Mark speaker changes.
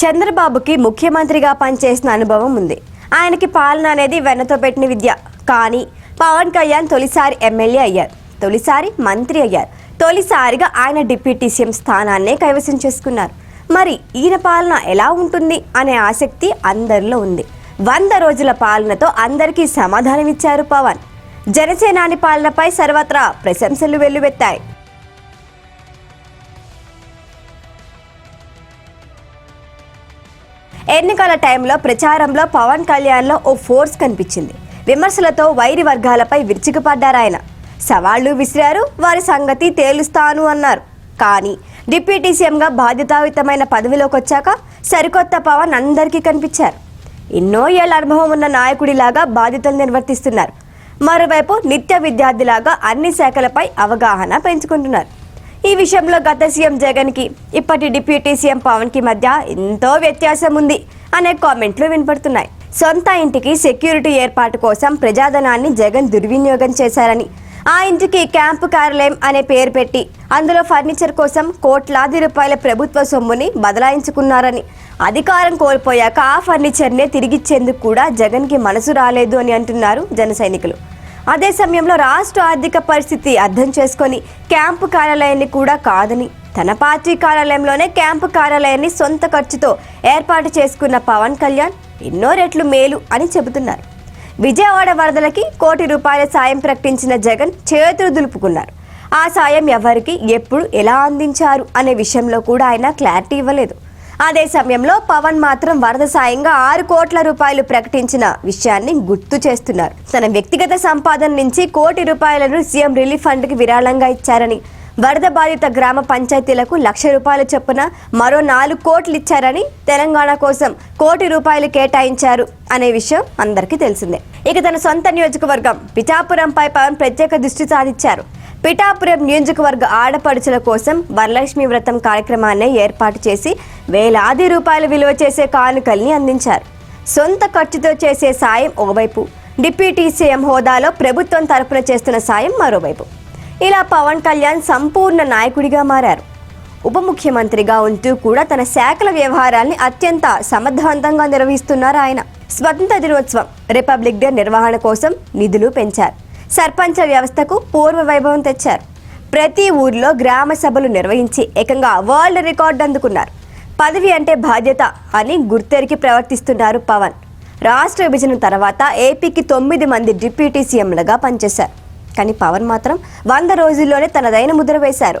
Speaker 1: చంద్రబాబుకి ముఖ్యమంత్రిగా పనిచేసిన అనుభవం ఉంది. ఆయనకి పాలన అనేది వెన్నతో పెట్టిన విద్య. కానీ పవన్ కళ్యాణ్ తొలిసారి ఎమ్మెల్యే అయ్యారు. తొలిసారి మంత్రి అయ్యారు. తొలిసారిగా ఆయన డిప్యూటీ సీఎం స్థానాన్నే కైవసం చేసుకున్నారు. మరి ఈయన పాలన ఎలా ఉంటుంది అనే ఆసక్తి అందరిలో ఉంది. వంద రోజుల పాలనతో అందరికీ సమాధానం ఇచ్చారు పవన్. జనసేనాని పాలనపై సర్వత్రా ప్రశంసలు వెల్లువెత్తాయి. ఎన్నికల టైంలో ప్రచారంలో పవన్ కళ్యాణ్లో ఓ ఫోర్స్ కనిపించింది. విమర్శలతో వైరి వర్గాలపై విరుచుకుపడ్డారాయన సవాళ్ళు విసిరారు వారి సంగతి తేలుస్తాను అన్నారు. కానీ డిప్యూటీ సీఎంగా బాధ్యతాయుతమైన పదవిలోకి వచ్చాక సరికొత్త పవన్ అందరికీ కనిపించారు. ఎన్నో ఏళ్ళ అనుభవం ఉన్న నాయకుడిలాగా బాధ్యతలు నిర్వర్తిస్తున్నారు. మరోవైపు నిత్య విద్యార్థిలాగా అన్ని శాఖలపై అవగాహన పెంచుకుంటున్నారు. ఈ విషయంలో గత సీఎం జగన్కి ఇప్పటి డిప్యూటీ సీఎం పవన్కి మధ్య ఎంతో వ్యత్యాసం ఉంది అనే కామెంట్లు వినపడుతున్నాయి. సొంత ఇంటికి సెక్యూరిటీ ఏర్పాటు కోసం ప్రజాధనాన్ని జగన్ దుర్వినియోగం చేశారని ఆ ఇంటికి క్యాంపు కార్యాలయం అనే పేరు పెట్టి అందులో ఫర్నిచర్ కోసం కోట్లాది రూపాయల ప్రభుత్వ సొమ్ముని బదలాయించుకున్నారని అధికారం కోల్పోయాక ఆ ఫర్నిచర్నే తిరిగిచ్చేందుకు కూడా జగన్కి మనసు రాలేదు అని అంటున్నారు జన సైనికులు. అదే సమయంలో రాష్ట్ర ఆర్థిక పరిస్థితి అర్థం చేసుకొని క్యాంపు కార్యాలయాన్ని కూడా కాదని తన పార్టీ కార్యాలయంలోనే క్యాంపు కార్యాలయాన్ని సొంత ఖర్చుతో ఏర్పాటు చేసుకున్న పవన్ కళ్యాణ్ ఎన్నో రెట్లు మేలు అని చెబుతున్నారు. విజయవాడ వరదలకి కోటి రూపాయల సాయం ప్రకటించిన జగన్ చేతులు దులుపుకున్నారు. ఆ సాయం ఎవరికి ఎప్పుడు ఎలా అందించారు అనే విషయంలో కూడా ఆయన క్లారిటీ ఇవ్వలేదు. అదే సమయంలో పవన్ మాత్రం వరద సాయంగా ఆరు కోట్ల రూపాయలు ప్రకటించిన విషయాన్ని గుర్తు చేస్తున్నారు. తన వ్యక్తిగత సంపాదన నుంచి కోటి రూపాయలను సీఎం రిలీఫ్ ఫండ్కి విరాళంగా ఇచ్చారని వరద బాధిత గ్రామ పంచాయతీలకు లక్ష రూపాయల చొప్పున మరో నాలుగు కోట్లు ఇచ్చారని తెలంగాణ కోసం కోటి రూపాయలు కేటాయించారు అనే విషయం అందరికీ తెలిసిందే. ఇక తన సొంత నియోజకవర్గం పిఠాపురంపై పవన్ ప్రత్యేక దృష్టి సాధించారు. పిఠాపురం నియోజకవర్గ ఆడపడుచుల కోసం వరలక్ష్మి వ్రతం కార్యక్రమాన్ని ఏర్పాటు చేసి వేలాది రూపాయలు విలువ చేసే కానుకల్ని అందించారు. సొంత ఖర్చుతో చేసే సాయం ఒకవైపు డిప్యూటీ సీఎం హోదాలో ప్రభుత్వం తరపున చేస్తున్న సాయం మరోవైపు. ఇలా పవన్ కళ్యాణ్ సంపూర్ణ నాయకుడిగా మారారు. ఉప ముఖ్యమంత్రిగా ఉంటూ కూడా తన శాఖల వ్యవహారాల్ని అత్యంత సమర్థవంతంగా నిర్వహిస్తున్నారు ఆయన. స్వతంత్ర దినోత్సవం రిపబ్లిక్ డే నిర్వహణ కోసం నిధులు పెంచారు. సర్పంచ వ్యవస్థకు పూర్వ వైభవం తెచ్చారు. ప్రతి ఊర్లో గ్రామ సభలు నిర్వహించి ఏకంగా వరల్డ్ రికార్డు అందుకున్నారు. పదవి అంటే బాధ్యత అని గుర్తెరికి ప్రవర్తిస్తున్నారు పవన్. రాష్ట్ర విభజన తర్వాత ఏపీకి తొమ్మిది మంది డిప్యూటీ సీఎంలుగా పనిచేశారు. కానీ పవన్ మాత్రం వంద రోజుల్లోనే తనదైన ముద్ర వేశారు.